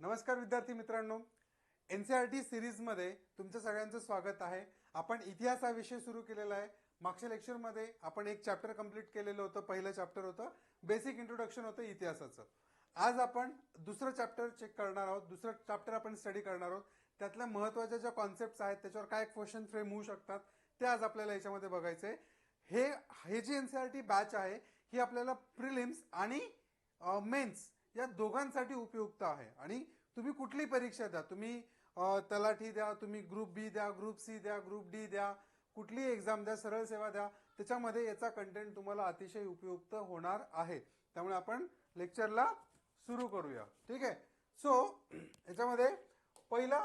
नमस्कार विद्यार्थी मित्रांनो. एन सी आर टी सिरीजमध्ये तुमचं सगळ्यांचं स्वागत आहे. आपण इतिहास हा विषय सुरू केलेला आहे. मागच्या लेक्चरमध्ये आपण एक चॅप्टर कंप्लीट केलेलं होतं पहिलं चॅप्टर होतं. बेसिक इंट्रोडक्शन होतं इतिहासाचं. आज आपण दुसरं चॅप्टर चेक करणार आहोत. दुसरं चॅप्टर आपण स्टडी करणार आहोत. त्यातल्या महत्त्वाच्या ज्या कॉन्सेप्ट आहेत त्याच्यावर काय क्वेश्चन फ्रेम होऊ शकतात ते आज आपल्याला याच्यामध्ये बघायचं आहे. हे हे G N C R T batch आहे ही आपल्याला प्रिलिम्स आणि मेन्स या दोघांसाठी उपयुक्त आहे. आणि तुम्ही कुठली परीक्षा द्या? तुम्ही तलाठी द्या तुम्ही ग्रुप बी द्या ग्रुप सी द्या ग्रुप डी द्या कुठली एक्झाम द्या सरळ सेवा द्या त्याच्यामध्ये याचा कंटेंट तुम्हाला अतिशय उपयुक्त होणार आहे. त्यामुळे आपण लेक्चरला सुरू करूया. ठीक आहे? सो याच्यामध्ये पहिला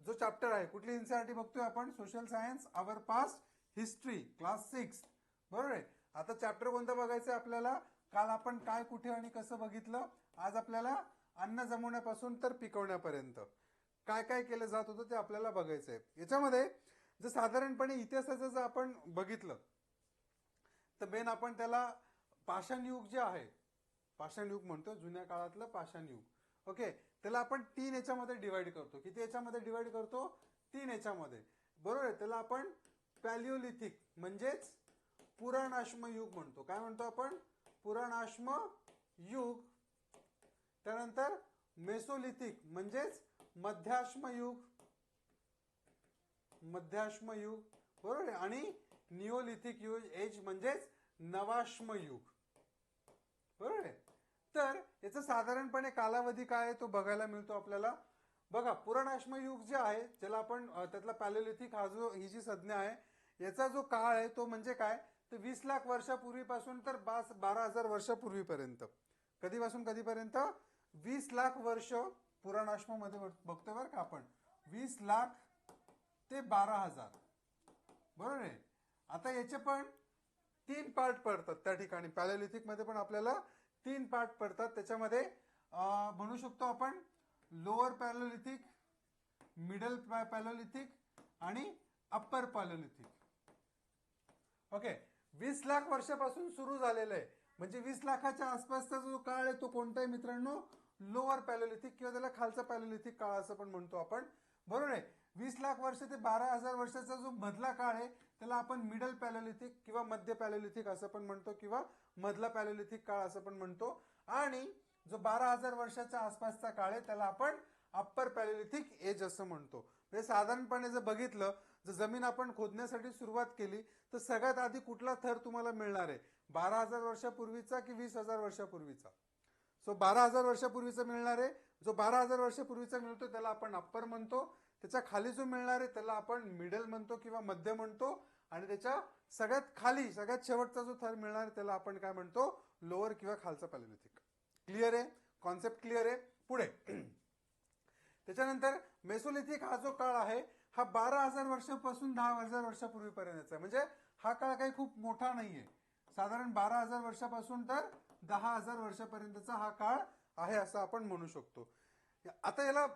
जो चॅप्टर आहे कुठली एनसीआरटी बघतोय आपण? Social science our past history class six बरोबर आहे? आता चॅप्टर कोणतं बघायचं आहे आपल्याला? काल आपण काय कुठे आणि कसं बघितलं? आज आपल्याला अन्न जमवण्यापासून तर पिकवण्यापर्यंत. काय काय केलं जात होतं ते आपल्याला बघायचं आहे याच्यामध्ये जर साधारणपणे इतिहासाचं जर आपण बघितलं तर मेन आपण त्याला पाषाण युग जे आहे पाषाण युग म्हणतो जुन्या काळातलं पाषाण युग ओके? त्याला आपण तीन याच्यामध्ये डिवाइड करतो. किती याच्यामध्ये डिवाइड करतो? तीन याच्यामध्ये. बरोबर आहे? त्याला आपण पॅलिओलिथिक म्हणजेच पुराणाश्म युग म्हणतो. काय म्हणतो आपण? पुराणाश्म युग. त्यानंतर मेसोलिथिक म्हणजेच मध्याश्म युग. मध्याश्म युग बरोबर आहे? आणि निओलिथिक युग एज म्हणजेच नवाश्म युग. बरोबर आहे? तर याचा साधारणपणे कालावधी काय आहे तो बघायला मिळतो आपल्याला. बघा पुराणाश्म युग जे आहे ज्याला आपण त्यातला पॅलोलिथिक हा जो ही जी संज्ञा आहे याचा जो काळ आहे तो म्हणजे काय? तर वीस लाख वर्षापूर्वीपासून तर बास बारा हजार वर्षापूर्वीपर्यंत. कधीपासून कधीपर्यंत? वीस लाख वर्ष पुराणाश्ममध्ये बघतोय बरं का आपण. वीस लाख ते बारा हजार. बरोबर आहे? आता याचे पण तीन पार्ट पडतात त्या ठिकाणी. पॅलोलिथिकमध्ये पण आपल्याला तीन पार्ट पडतात. त्याच्यामध्ये म्हणू शकतो आपण लोअर पॅलोलिथिक मिडल पॅलोलिथिक आणि अप्पर पॅलोलिथिक ओके वीस लाख वर्षापासून सुरू झालेलं आहे. म्हणजे वीस लाखाच्या आसपासचा जो काळ आहे तो कोणताही मित्रांनो लोअर पॅलोलिथिक किंवा त्याला खालचा पॅलोलिथिक काळ असं पण म्हणतो आपण. बरोबर आहे? वीस लाख वर्ष ते बारा हजार वर्षाचा जो मधला काळ आहे त्याला आपण मिडल पॅलोलिथिक किंवा मध्य पॅलोलिथिक असं पण म्हणतो किंवा मधला पॅलोलिथिक काळ असं पण म्हणतो. आणि जो बारा हजार वर्षाच्या आसपासचा काळ आहे त्याला आपण अप्पर पॅलोलिथिक एज असं म्हणतो. म्हणजे साधारणपणे जर बघितलं जर जमीन आपण खोदण्यासाठी सुरुवात केली तर सगळ्यात आधी कुठला थर तुम्हाला मिळणार आहे? बारा हजार वर्षापूर्वीचा की वीस हजार वर्षापूर्वीचा? सो बारा हजार वर्षापूर्वीचा मिळणार आहे. जो बारा हजार वर्षापूर्वीचा मिळतो त्याला आपण अप्पर म्हणतो. त्याच्याखाली जो मिळणार आहे त्याला आपण मिडल म्हणतो किंवा मध्य म्हणतो. आणि त्याच्या सगळ्यात खाली सगळ्यात शेवटचा जो थर मिळणार आहे त्याला आपण काय म्हणतो? लोअर किंवा खालचा पॅलोलिथिक क्लिअर आहे? कॉन्सेप्ट क्लिअर आहे? पुढे. त्याच्यानंतर मेसोलिथिक हा जो काळ आहे हा बारा हजार वर्षापासून दहा हजार वर्षापूर्वीपर्यंतचा आहे. म्हणजे हा काळ काही खूप मोठा नाहीये. साधारण बारा हजार वर्षापासून तर दहा हजार वर्षापर्यंतचा हा काळ आहे असं आपण म्हणू शकतो. आता याला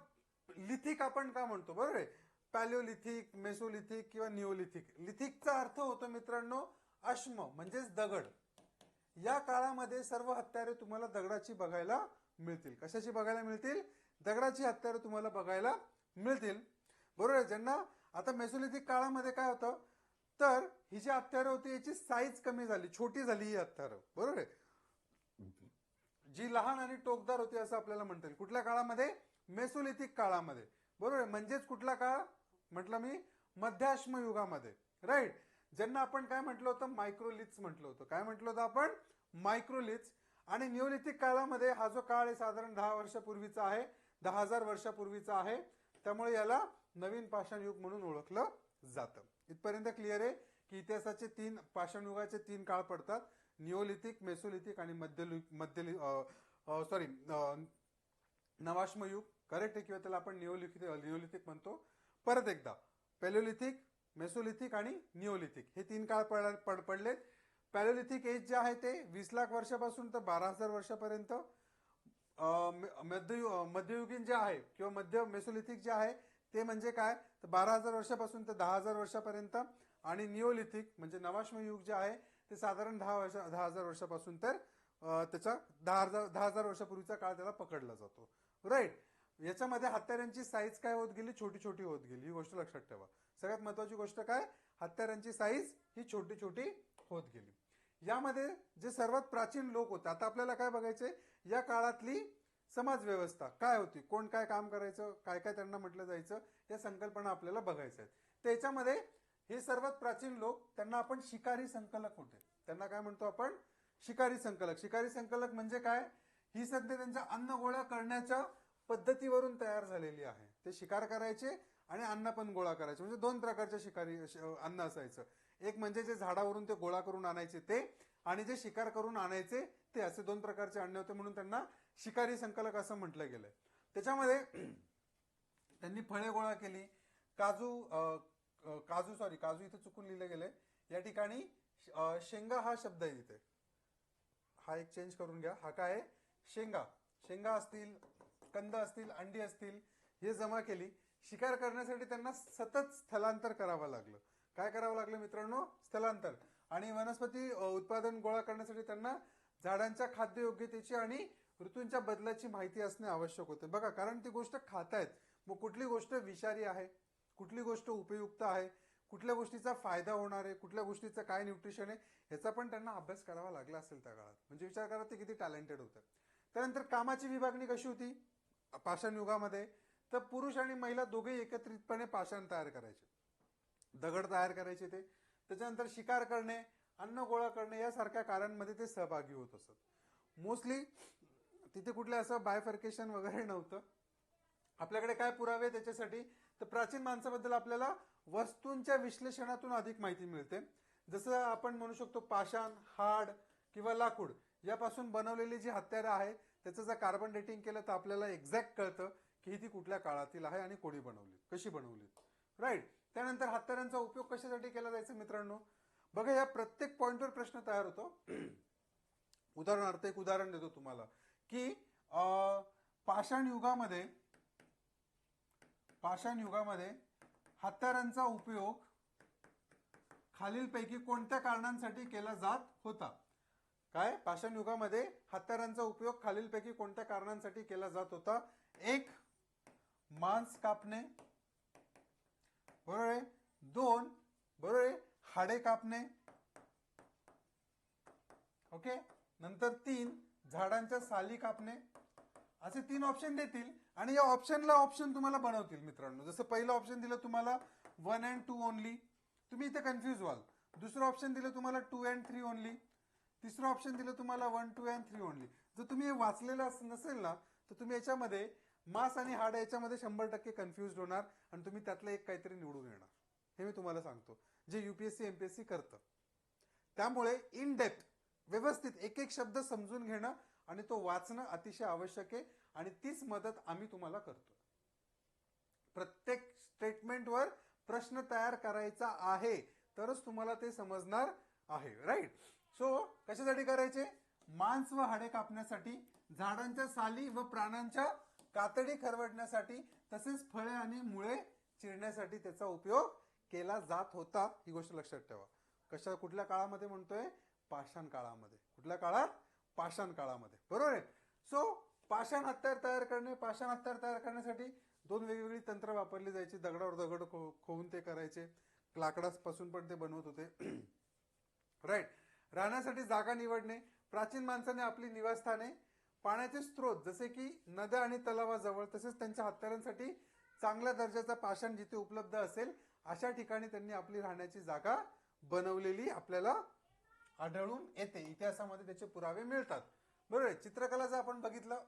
लिथिक आपण का म्हणतो? बरोबर आहे. पॅलिओलिथिक मेसोलिथिक किंवा निओलिथिक. लिथिकचा अर्थ होतो मित्रांनो अश्म म्हणजेच दगड. या काळामध्ये सर्व हत्यारे तुम्हाला दगडाची बघायला मिळतील. कशाची बघायला मिळतील? दगडाची हत्यारे तुम्हाला बघायला मिळतील. बरोबर आहे. ज्यांना आता मेसोलिथिक काळामध्ये काय होतं? तर ही जी हत्यारं होती याची साईज कमी झाली छोटी झाली ही हत्यारं बरोबर आहे? जी लहान आणि टोकदार होती असं आपल्याला म्हणता येईल. कुठल्या काळामध्ये? मेसोलिथिक काळामध्ये. बरोबर आहे? म्हणजेच कुठला काळ? म्हटलं मी मध्याश्म युगामध्ये. राईट ज्यांना आपण काय म्हटलं होतं? मायक्रोलिथ्स म्हटलं होतं. काय म्हटलं होतं आपण? मायक्रोलिथ्स आणि न्यूलिथिक काळामध्ये हा जो काळ आहे साधारण दहा वर्षापूर्वीचा आहे दहा हजार वर्षापूर्वीचा आहे त्यामुळे याला नवीन पाषाण युग म्हणून ओळखलं जातं. इथपर्यंत क्लिअर आहे की इतिहासाचे तीन पाषाणयुगाचे तीन काळ पडतात. निओलिथिक मेसोलिथिक आणि मध्यलु मध्य सॉरी नवाश्मयुग. करेक्ट आहे किंवा त्याला आपण निओलिथिक निओलिथिक म्हणतो? परत एकदा पॅलोलिथिक मेसोलिथिक आणि निओलिथिक हे तीन काळ पड पड पडलेत. पॅलोलिथिक एज जे आहे ते वीस लाख वर्षापासून तर बारा हजार वर्षापर्यंत. म- मध्ययु मध्ययुगीन जे आहे किंवा मध्य मेसोलिथिक जे आहे ते म्हणजे काय? तर बारा हजार वर्षापासून तर दहा हजार वर्षापर्यंत आणि निओलिथिक म्हणजे नवाश्म युग जे आहे ते साधारण दहा वर्ष दहा हजार वर्षापासून तर त्याचा दहा हजार दहा हजार वर्षापूर्वीचा काळ त्याला पकडला जातो. राईट याच्यामध्ये हत्यारांची साईज काय होत गेली? छोटी छोटी होत गेली. ही गोष्ट लक्षात ठेवा. सगळ्यात महत्वाची गोष्ट काय? हत्यारांची साईज ही छोटी छोटी होत गेली. यामध्ये जे सर्वात प्राचीन लोक होते आता आपल्याला काय बघायचे या काळातली समाजव्यवस्था. काय होती? कोण काय काम करायचं? काय काय त्यांना म्हटलं जायचं? या संकल्पना आपल्याला बघायच्या आहेत. त्याच्यामध्ये हे सर्वात प्राचीन लोक त्यांना आपण शिकारी संकलक होते. त्यांना काय म्हणतो आपण? शिकारी संकलक. शिकारी संकलक म्हणजे काय? ही सध्या त्यांच्या अन्न गोळा करण्याच्या पद्धतीवरून तयार झालेली आहे. ते शिकार करायचे आणि अन्न पण गोळा करायचे. म्हणजे दोन प्रकारचे शिकारी अन्न असायचं. एक म्हणजे जे झाडावरून ते गोळा करून आणायचे ते आणि जे शिकार करून आणायचे ते असे दोन प्रकारचे अन्न होते म्हणून त्यांना शिकारी संकलक असं म्हटलं गेलंय. त्याच्यामध्ये त्यांनी फळे गोळा केली. काजू काजू सॉरी काजू इथे चुकून लिहिलं गेलंय. या ठिकाणी शेंगा हा शब्द आहे इथे. हा एक चेंज करून घ्या. हा काय आहे? शेंगा. शेंगा असतील कंद असतील अंडी असतील हे जमा केली. शिकार करण्यासाठी त्यांना सतत स्थलांतर करावं लागलं. काय करावं लागलं मित्रांनो? स्थलांतर. आणि वनस्पती उत्पादन गोळा करण्यासाठी त्यांना झाडांच्या खाद्य योग्यतेची आणि ऋतूंच्या बदलाची माहिती असणे आवश्यक होते. बघा कारण ती गोष्ट खातायत. मग कुठली गोष्ट विषारी आहे? कुठली गोष्ट उपयुक्त आहे? कुठल्या गोष्टीचा फायदा होणार आहे? कुठल्या गोष्टीचं काय न्यूट्रिशन आहे? याचा पण त्यांना अभ्यास करावा लागला असेल त्या काळात. म्हणजे विचार करा ते किती टॅलेंटेड होतं. त्यानंतर कामाची विभागणी कशी होती? पाषाण युगामध्ये. तर पुरुष आणि महिला दोघेही एकत्रितपणे पाषाण तयार करायचे. दगड तयार करायचे ते. त्याच्यानंतर शिकार करणे अन्न गोळा करणे यासारख्या कार्यांमध्ये ते सहभागी होत असत. मोस्टली तिथे कुठलं असं बायफर्केशन वगैरे नव्हतं. आपल्याकडे काय पुरावे त्याच्यासाठी तर प्राचीन माणसाबद्दल आपल्याला वस्तूंच्या विश्लेषणातून अधिक माहिती मिळते. जसं आपण म्हणू शकतो पाषाण हाड किंवा लाकूड यापासून बनवलेली जी हत्यारं आहेत त्याचं जर कार्बन डेटिंग केलं तर आपल्याला एक्झॅक्ट कळतं की ही ती कुठल्या काळातील आहे आणि कोणी बनवली कशी बनवली. राईट त्यानंतर हत्यारांचा उपयोग कशासाठी केला जायचा मित्रांनो? बघा या प्रत्येक पॉईंटवर प्रश्न तयार होतो. उदाहरणार्थ एक उदाहरण देतो तुम्हाला. की पाषाण युगामध्ये पाषाण युगामध्ये हत्यारांचा उपयोग खालीलपैकी कोणत्या कारणांसाठी केला जात होता? काय? पाषाण युगामध्ये हत्यारांचा उपयोग खालीलपैकी कोणत्या कारणांसाठी केला जात होता? एक मांस कापणे. बरोबर आहे? दोन बरोबर आहे? हाडे कापणे. ओके? नंतर तीन झाडांच्या साली कापणे असे तीन ऑप्शन देतील. आणि या ऑप्शनला ऑप्शन तुम्हाला बनवतील मित्रांनो. जसं पहिलं ऑप्शन दिलं तुम्हाला वन अँड टू ओनली तुम्ही इथे कन्फ्युज व्हाल. दुसरं ऑप्शन दिलं तुम्हाला टू अँड थ्री ओनली तिसरं ऑप्शन दिलं तुम्हाला one two and three only जर तुम्ही हे वाचलेलं नसेल ना तर तुम्ही याच्यामध्ये मास आणि हाड याच्यामध्ये शंभर टक्के कन्फ्युज होणार आणि तुम्ही त्यातलं एक काहीतरी निवडून येणार. हे मी तुम्हाला सांगतो. जे युपीएससी एमपीएससी करतं. त्यामुळे इन डेप्थ व्यवस्थित एक एक शब्द समजून घेणं आणि तो वाचणं अतिशय आवश्यक आहे आणि तीच मदत आम्ही तुम्हाला करतो. प्रत्येक स्टेटमेंटवर प्रश्न तयार करायचा आहे तरच तुम्हाला ते समजणार आहे राईट सो कशासाठी करायचे? मांस व हाडे कापण्यासाठी झाडांच्या साली व प्राण्यांच्या कातडी खरवडण्यासाठी तसेच फळे आणि मुळे चिरण्यासाठी त्याचा उपयोग केला जात होता. ही गोष्ट लक्षात ठेवा. कशा कुठल्या काळामध्ये म्हणतोय? पाषाण काळामध्ये. कुठल्या काळात? पाषाण काळामध्ये. बरोबर आहे? सो पाषाण हत्यार तयार करणे पाषाण हत्यार तयार करण्यासाठी दोन वेगवेगळी तंत्र वापरली जायची. दगडावर दगड खो खोवून ते करायचे. लाकडापासून पण ते बनवत होते. राईट राहण्यासाठी जागा निवडणे प्राचीन माणसाने आपली निवासस्थाने पाण्याचे स्रोत जसे की नद्या आणि तलावाजवळ तसेच त्यांच्या हत्यारांसाठी चांगल्या दर्जाचा पाषाण जिथे उपलब्ध असेल अशा ठिकाणी त्यांनी आपली राहण्याची जागा बनवलेली आपल्याला आढळून येते. इतिहासामध्ये त्याचे पुरावे मिळतात. बरोबर आहे? चित्रकला जर आपण बघितलं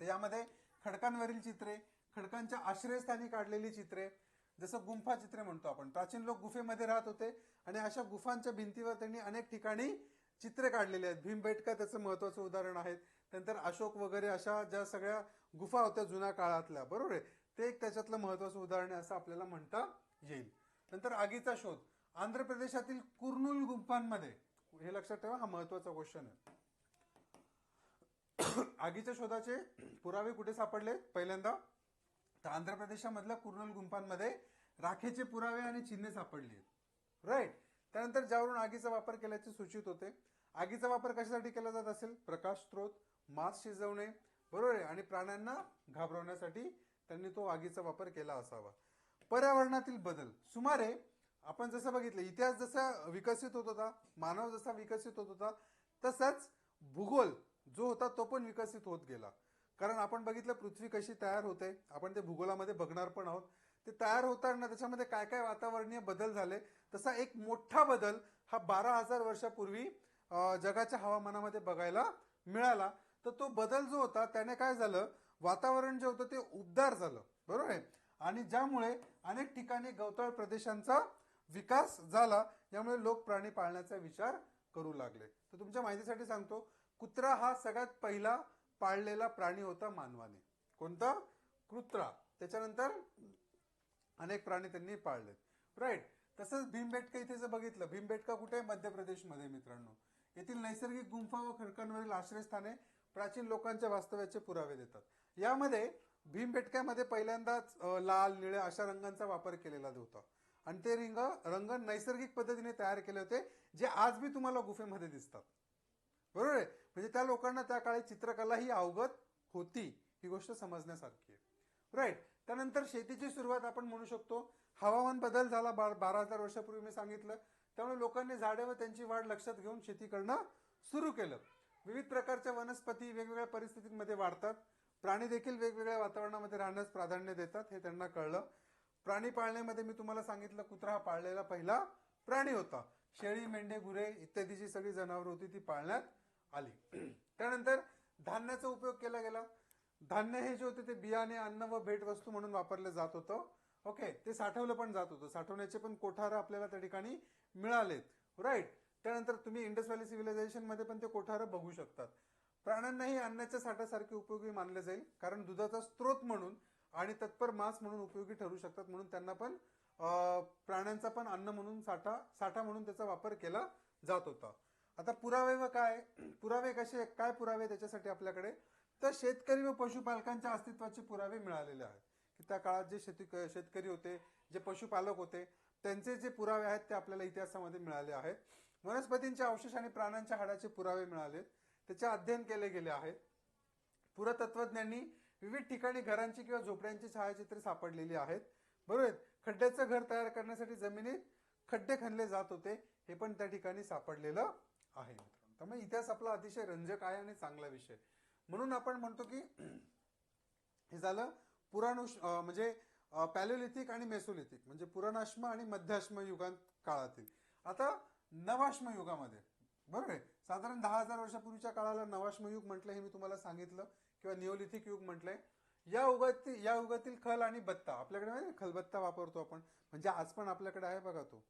तर यामध्ये खडकांवरील चित्रे खडकांच्या आश्रयस्थानी काढलेली चित्रे जसं गुंफा चित्रे म्हणतो आपण. प्राचीन लोक गुफेमध्ये राहत होते आणि अशा गुफांच्या भिंतीवर त्यांनी अनेक ठिकाणी चित्रे काढलेली आहेत. भीमबेटका त्याचं महत्वाचं उदाहरण आहे त्यानंतर अशोक वगैरे अशा ज्या सगळ्या गुफा होत्या जुन्या काळातल्या बरोबर आहे? ते एक त्याच्यातलं महत्वाचं उदाहरण आहे असं आपल्याला म्हणता येईल. नंतर आगीचा शोध. आंध्र प्रदेशातील कुर्नूल गुंफांमध्ये हे लक्षात ठेवा हा महत्त्वाचा क्वेश्चन आहे. आगीच्या शोधाचे पुरावे कुठे सापडले? पहिल्यांदा तर आंध्र प्रदेशामधल्या कुर्नूल गुंफांमध्ये राखेचे पुरावे आणि चिन्हे सापडली आहेत. राईट त्यानंतर ज्यावरून आगीचा वापर केल्याचे सूचित होते. आगीचा वापर कशासाठी केला जात असेल? प्रकाश स्रोत मांस शिजवणे बरोबर आहे? आणि प्राण्यांना घाबरवण्यासाठी त्यांनी तो आगीचा वापर केला असावा. पर्यावरणातील बदल. सुमारे आपण जसं बघितलं इतिहास जसा विकसित होत होता मानव जसा विकसित होत होता तसाच भूगोल जो होता तो पण विकसित होत गेला. कारण आपण बघितलं पृथ्वी कशी तयार होते आपण ते भूगोलामध्ये बघणार पण आहोत. ते तयार होताना त्याच्यामध्ये काय काय वातावरणीय बदल झाले तसा एक मोठा बदल हा बारा हजार वर्षापूर्वी जगाच्या हवामानामध्ये बघायला मिळाला. तर तो बदल जो होता त्याने काय झालं वातावरण जे होतं ते उबदार झालं. बरोबर आहे? आणि ज्यामुळे अनेक ठिकाणी गवताळ प्रदेशांचा विकास झाला यामुळे लोक प्राणी पाळण्याचा विचार करू लागले. तर तुमच्या माहितीसाठी सांगतो कुत्रा हा सगळ्यात पहिला पाळलेला प्राणी होता मानवाने. कोणता? कुत्रा. त्याच्यानंतर अनेक प्राणी त्यांनी पाळलेत. राईट तसंच भीमबेटका इथे जर बघितलं भीमबेटका कुठे? मध्य प्रदेशमध्ये मित्रांनो. येथील नैसर्गिक गुंफा व खडकांवरील आश्रयस्थाने प्राचीन लोकांच्या वास्तव्याचे पुरावे देतात. यामध्ये भीमबेटक्यामध्ये पहिल्यांदाच लाल निळे अशा रंगांचा वापर केलेला होता. आणि ते रिंग रंग नैसर्गिक पद्धतीने तयार केले होते जे आज बी तुम्हाला गुफेमध्ये दिसतात. बरोबर आहे? म्हणजे त्या लोकांना त्या काळी चित्रकला ही अवगत होती ही गोष्ट समजण्यासारखी आहे. राईट त्यानंतर शेतीची सुरुवात आपण म्हणू शकतो. हवामान बदल झाला बा बारा हजार वर्षापूर्वी मी सांगितलं. त्यामुळे लोकांनी झाडे व त्यांची वाढ लक्षात घेऊन शेती करणं सुरू केलं. विविध प्रकारच्या वनस्पती वेगवेगळ्या परिस्थितींमध्ये वाढतात. प्राणी देखील वेगवेगळ्या वातावरणामध्ये राहण्यास प्राधान्य देतात हे त्यांना कळलं. प्राणी पाळण्यामध्ये मी तुम्हाला सांगितलं कुत्रा हा पाळलेला पहिला प्राणी होता. शेळी मेंढे गुरे इत्यादी जी सगळी जनावरं होती ती पाळण्यात आली. त्यानंतर धान्याचा उपयोग केला गेला. धान्य हे जे होते ते बियाणे अन्न व भेटवस्तू म्हणून वापरलं जात होतं. ओके ते साठवलं पण जात होतं. साठवण्याचे पण कोठार आपल्याला त्या ठिकाणी मिळालेत. राईट त्यानंतर तुम्ही इंडस व्हॅली सिव्हिलायझेशनमध्ये पण ते कोठार बघू शकतात. प्राण्यांनाही अन्नाच्या साठासारखे उपयोगी मानले जाईल कारण दुधाचा स्त्रोत म्हणून आणि तत्पर मांस म्हणून उपयोगी ठरू शकतात म्हणून त्यांना पण प्राण्यांचा पण अन्न म्हणून साठा साठा म्हणून त्याचा वापर केला जात होता. आता पुरावे व काय? पुरावे कसे? काय पुरावे त्याच्यासाठी आपल्याकडे? तर शेतकरी व पशुपालकांच्या अस्तित्वाचे पुरावे मिळालेले आहेत. की त्या काळात जे शेती शेतकरी होते जे पशुपालक होते त्यांचे जे पुरावे आहेत ते आपल्याला इतिहासामध्ये मिळाले आहेत. वनस्पतींचे अवशेष आणि प्राण्यांच्या हाडाचे पुरावे मिळाले त्याचे अध्ययन केले गेले आहे. पुरातत्वज्ञांनी विविध ठिकाणी घरांची किंवा झोपड्यांची छायाचित्रे सापडलेली आहेत. बरोबर? आहे? खड्ड्याचं घर तयार करण्यासाठी जमिनीत खड्डे खणले जात होते. हे पण त्या ठिकाणी सापडलेलं आहे मित्रांनो. त्यामुळे इतिहास आपला अतिशय रंजक आहे आणि चांगला विषय. म्हणून आपण म्हणतो की हे झालं पुराणुष म्हणजे पॅलोलिथिक आणि मेसोलिथिक. म्हणजे पुराणाश्म आणि मध्याश्म युगांत काळातील. आता नवाश्म युगामध्ये. बरोबर? आहे साधारण दहा हजार वर्षापूर्वीच्या काळाला नवाश्म युग म्हटलं हे मी तुम्हाला सांगितलं. किंवा निओलिथिक युग म्हटलंय या युगातील या युगातील खल आणि बत्ता. आपल्याकडे माहिती खलबत्ता वापरतो आपण. म्हणजे आज पण आपल्याकडे आहे बघा तो.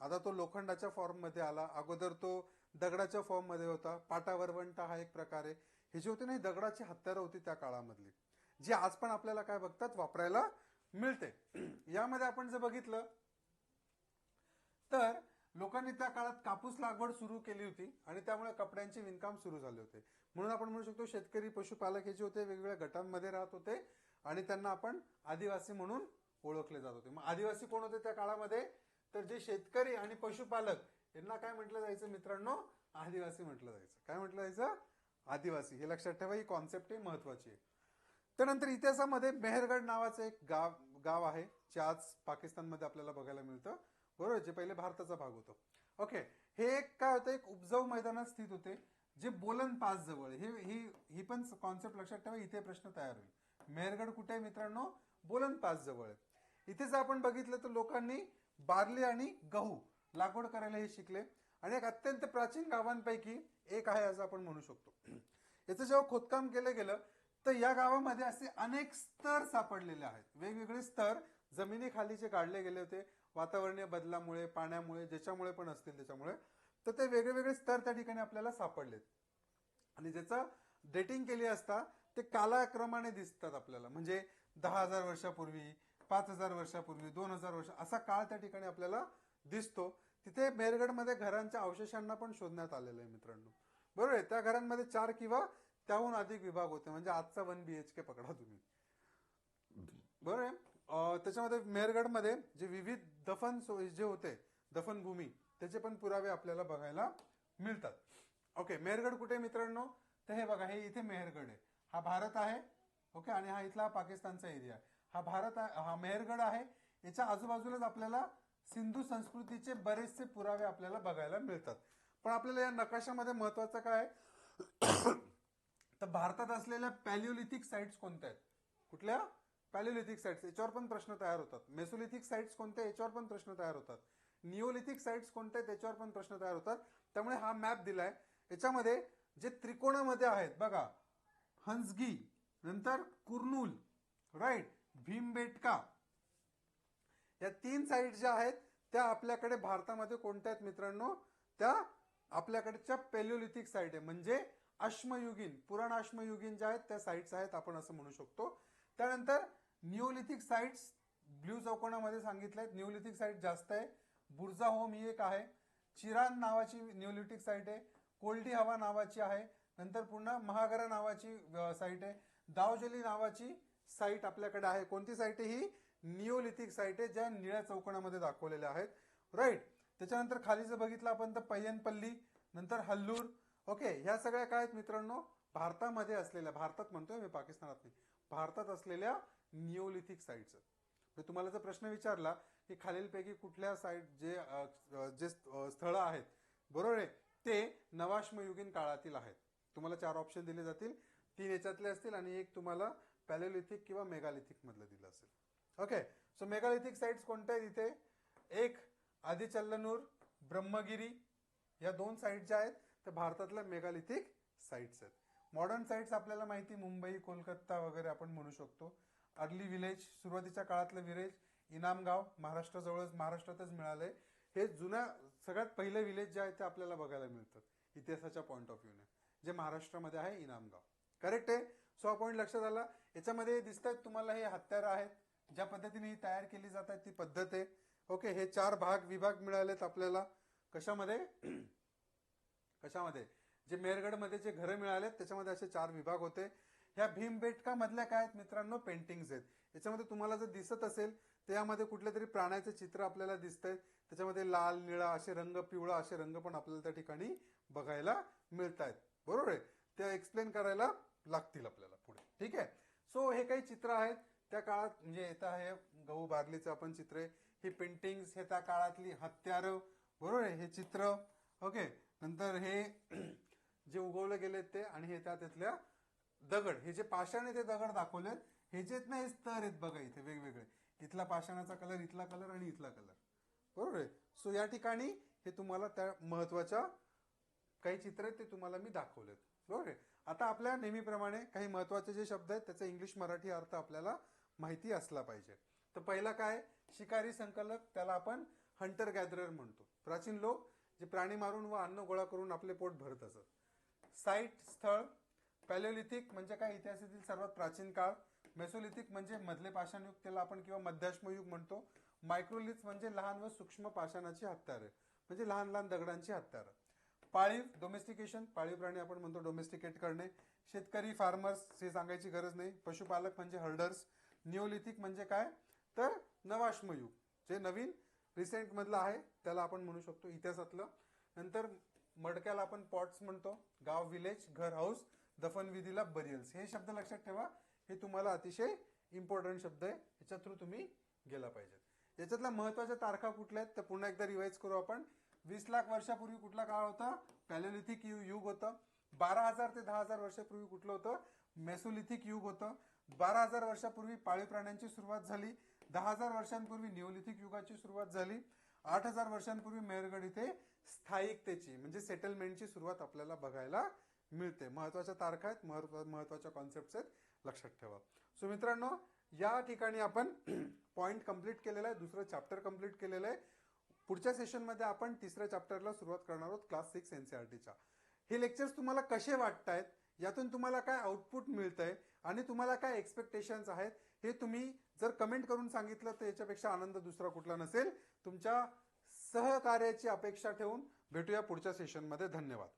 आता तो लोखंडाच्या फॉर्ममध्ये आला. अगोदर तो दगडाच्या फॉर्ममध्ये होता. पाटा वरवंटा हा एक प्रकार आहे. हे जे होते ना दगडाची हत्यारं होती त्या काळामधली. जी आज पण आपल्याला काय बघतात वापरायला मिळते. यामध्ये आपण जर बघितलं तर लोकांनी त्या काळात कापूस लागवड सुरू केली होती आणि त्यामुळे कपड्यांचे विणकाम सुरू झाले होते. म्हणून आपण म्हणू शकतो शेतकरी पशुपालक हे जे होते वेगवेगळ्या गटांमध्ये राहत होते आणि त्यांना आपण आदिवासी म्हणून ओळखले जात होते. मग आदिवासी कोण होते त्या काळामध्ये? तर जे शेतकरी आणि पशुपालक यांना काय म्हटलं जायचं मित्रांनो? आदिवासी म्हटलं जायचं. काय म्हटलं जायचं? आदिवासी. हे लक्षात ठेवा ही कॉन्सेप्ट ही महत्वाची आहे. त्यानंतर इतिहासामध्ये मेहरगड नावाचं एक गाव गाव आहे जे आज पाकिस्तानमध्ये आपल्याला बघायला मिळतं. बरोबर जे पहिले भारताचा भाग होतो. ओके हे एक काय होतं एक उपजाऊ मैदानात स्थित होते जे बोलन पास जवळ आहे. हे ही ही पण कॉन्सेप्ट लक्षात ठेवा इथे प्रश्न तयार होईल. मेहरगड कुठे आहे मित्रांनो? बोलन पास जवळ आहे. इथे जर आपण बघितलं तर लोकांनी बार्ली आणि गहू लागवड करायला हे शिकले. आणि एक अत्यंत प्राचीन गावांपैकी एक आहे असं आपण म्हणू शकतो. याचं जेव्हा खोदकाम केलं गेलं तर या गावामध्ये असे अनेक स्तर सापडलेले आहेत. वेगवेगळे स्तर जमिनीखाली जे काढले गेले होते. वातावरणीय बदलामुळे पाण्यामुळे ज्याच्यामुळे पण असतील त्याच्यामुळे तर ते वेगळे वेगळे स्तर त्या ठिकाणी आपल्याला सापडलेत. आणि ज्याचं डेटिंग केली असता ते कालाक्रमाने दिसतात आपल्याला. म्हणजे दहा हजार वर्षापूर्वी पाच हजार वर्षापूर्वी दोन हजार वर्ष असा काळ त्या ठिकाणी आपल्याला दिसतो. तिथे मेरगडमध्ये घरांच्या अवशेषांना पण शोधण्यात आलेलं आहे मित्रांनो. बरोबर आहे? त्या घरांमध्ये चार किंवा त्याहून अधिक विभाग होते. म्हणजे आजचा वन बी एच के पकडा तुम्ही. बरोबर आहे? त्याच्यामध्ये मेहरगडमध्ये जे विविध दफन जे होते दफनभूमी त्याचे पण पुरावे आपल्याला बघायला मिळतात. ओके मेहरगड कुठे मित्रांनो? तर हे बघा हे इथे मेहरगड आहे. हा भारत आहे ओके आणि हा इथला पाकिस्तानचा एरिया आहे. हा भारत आहे हा मेहरगड आहे. याच्या आजूबाजूलाच आपल्याला सिंधू संस्कृतीचे बरेचसे पुरावे आपल्याला बघायला मिळतात. पण आपल्याला या नकाशामध्ये महत्वाचं काय आहे? तर भारतात असलेल्या पॅलिओलिथिक साइट्स कोणत्या आहेत? कुठल्या? पॅलिओलिथिक साइट्स याच्यावर पण प्रश्न तयार होतात. मेसोलिथिक साइट्स कोणत्या याच्यावर पण प्रश्न तयार होतात. निओलिथिक साइट्स कोणत्या त्याच्यावर पण प्रश्न तयार होतात. त्यामुळे हा मॅप दिलाय. याच्यामध्ये जे त्रिकोणामध्ये आहेत बघा हंसगी नंतर कुर्नूल राईट भीमबेटका. या तीन साईट ज्या आहेत त्या आपल्याकडे भारतामध्ये कोणत्या आहेत मित्रांनो? त्या आपल्याकडच्या पेलिओलिथिक साईट आहे. म्हणजे अश्मयुगीन पुराण अश्मयुगीन ज्या आहेत त्या साईट्स आहेत आपण असं म्हणू शकतो. त्यानंतर निओलिथिक साईट्स ब्ल्यू चौकोनामध्ये सांगितले आहेत न्यूलिथिक साईट जास्त आहे. बुर्जा होम ही एक आहे. चिरान नावाची न्यूलिथिक साईट आहे. कोल्डी हवा नावाची आहे. नंतर पुन्हा महागरा नावाची साईट आहे. दावजली नावाची साईट आपल्याकडे आहे. कोणती साईट आहे? ही निओलिथिक साईट आहे ज्या निळ्या चौकोनामध्ये दाखवलेल्या आहेत. राईट त्याच्यानंतर खाली जर बघितलं आपण तर पय्यनपल्ली नंतर हल्लूर. ओके ह्या सगळ्या काय आहेत मित्रांनो? भारतामध्ये असलेल्या भारतात म्हणतोय मी पाकिस्तानात नाही. भारतात असलेल्या निओलिथिक साईट्स आहेत. म्हणजे तुम्हाला जर प्रश्न विचारला की खालीलपैकी कुठल्या साईट जे जे स्थळं आहेत बरोबर आहे? ते नवाश्मयुगीन काळातील आहेत. तुम्हाला चार ऑप्शन दिले जातील. तीन याच्यातले असतील आणि एक तुम्हाला पॅलेलिथिक किंवा मेगालिथिक मधलं दिलं असेल. ओके सो मेगालिथिक साईट्स कोणत्या आहेत इथे? एक आदिचल्लनूर ब्रह्मगिरी या दोन साईट ज्या आहेत त्या भारतातल्या मेगालिथिक साईट्स आहेत. मॉडर्न साईट्स आपल्याला माहिती मुंबई कोलकाता वगैरे आपण म्हणू शकतो. अर्ली विलेज सुरुवातीच्या काळातलं विलेज इनामगाव महाराष्ट्राजवळच महाराष्ट्रातच मिळालंय. हे जुन्या सगळ्यात पहिलं विलेज जे आहे ते आपल्याला बघायला मिळतात इतिहासाच्या पॉईंट ऑफ व्ह्यूने जे महाराष्ट्रामध्ये आहे इनामगाव. करेक्ट आहे? सो हा पॉईंट लक्षात आला. याच्यामध्ये दिसत आहेत तुम्हाला हे हत्यारं आहेत. ज्या पद्धतीने ही तयार केली जात आहेत ती पद्धत आहे. ओके हे चार भाग विभाग मिळालेत आपल्याला. कशामध्ये? कशामध्ये? जे मेहरगडमध्ये जे घरं मिळालेत त्याच्यामध्ये असे चार विभाग होते. ह्या भीमबेटकामधल्या काय आहेत मित्रांनो? पेंटिंग्स आहेत. याच्यामध्ये तुम्हाला जर दिसत असेल तर यामध्ये कुठल्या तरी प्राण्याचे चित्र आपल्याला दिसत आहेत त्याच्यामध्ये लाल निळा असे रंग पिवळा असे रंग पण आपल्याला त्या ठिकाणी बघायला मिळत आहेत बरोबर आहे? त्या एक्सप्लेन करायला लागतील आपल्याला पुढे. ठीक आहे? सो हे काही चित्र आहेत. त्या काळात म्हणजे येत आहे गहू बारलीचं आपण चित्र आहे. ही पेंटिंग्स हे त्या काळातली हत्यारं. बरोबर आहे? हे चित्र. ओके. नंतर हे जे उगवले गेले ते आणि हे त्या तिथल्या दगड हे जे पाषाण ते दगड दाखवलेत हे जे आहेत ना हे स्तर आहेत बघा इथे वेगवेगळे. इथला पाषाणाचा कलर इथला कलर आणि इथला कलर बरोबर आहे? सो या ठिकाणी हे तुम्हाला त्या महत्त्वाच्या काही चित्र आहेत ते तुम्हाला मी दाखवलेत. बरोबर आहे? आता आपल्या नेहमीप्रमाणे काही महत्त्वाचे जे शब्द आहेत त्याचा इंग्लिश मराठी अर्थ आपल्याला माहिती असला पाहिजे. तर पहिला काय? शिकारी संकलक त्याला आपण हंटर गॅदरर म्हणतो. प्राचीन लोक जे प्राणी मारून व अन्न गोळा करून आपले पोट भरत असत. साईट स्थळ पॅलिओलिथिक म्हणजे काय? इतिहासातील सर्वात प्राचीन काळ. मेसोलिथिक म्हणजे मधले पाषाणयुग त्याला आपण किंवा मध्याश्मयुग म्हणतो. मायक्रोलिथ म्हणजे लहान व सूक्ष्म पाषाणाची हत्यारं. म्हणजे लहान लहान दगडांची हत्यारं. पाळीव डोमेस्टिकेशन पाळीव प्राणी आपण म्हणतो डोमेस्टिकेट करणे. शेतकरी फार्मर्स हे सांगायची गरज नाही. पशुपालक म्हणजे हर्डर्स निओलिथिक म्हणजे काय? तर नवाश्मयुग जे नवीन रिसेंट मधलं आहे त्याला आपण म्हणू शकतो इतिहासातलं. नंतर मडक्याला आपण पॉट्स म्हणतो. गाव विलेज घर हाऊस दफनविधीला बरियल्स हे शब्द लक्षात ठेवा. हे तुम्हाला अतिशय इम्पॉर्टंट शब्द आहे. याच्या थ्रू तुम्ही गेला पाहिजेत. याच्यातल्या महत्त्वाच्या तारखा कुठल्या आहेत? तर पुन्हा एकदा रिवाईज करू आपण. वीस लाख वर्षापूर्वी कुठला काळ होता? पॅलोलिथिक युग होतं. बारा हजार ते दहा हजार वर्षापूर्वी कुठलं होतं? मेसोलिथिक युग होतं. बारा हजार वर्षापूर्वी पाळीव प्राण्यांची सुरुवात झाली. दहा हजार वर्षांपूर्वी निओलिथिक युगाची सुरुवात झाली. आठ हजार वर्षांपूर्वी मेहरगड इथे स्थायिकतेची म्हणजे सेटलमेंटची सुरुवात आपल्याला बघायला मिळते. महत्त्वाच्या तारखा आहेत महत्त्व महत्त्वाच्या कॉन्सेप्ट आहेत लक्षात ठेवा. सो मित्रांनो या ठिकाणी आपण पॉईंट कंप्लीट केलेला आहे दुसरं चॅप्टर कंप्लीट केलेलं आहे. पुढच्या सेशनमध्ये आपण तिसऱ्या चॅप्टरला सुरुवात करणार आहोत क्लास सिक्स एनसीआरटीच्या हे लेक्चर्स तुम्हाला कसे वाटत आहेत यातून तुम्हाला काय आउटपुट मिळतंय? आणि तुम्हाला काय एक्सपेक्टेशन्स आहेत? हे तुम्ही जर कमेंट करून सांगितलं तर याच्यापेक्षा आनंद दुसरा कुठला नसेल. तुमच्या सहकार्याची अपेक्षा ठेवून भेटूया पुढच्या सेशनमध्ये धन्यवाद.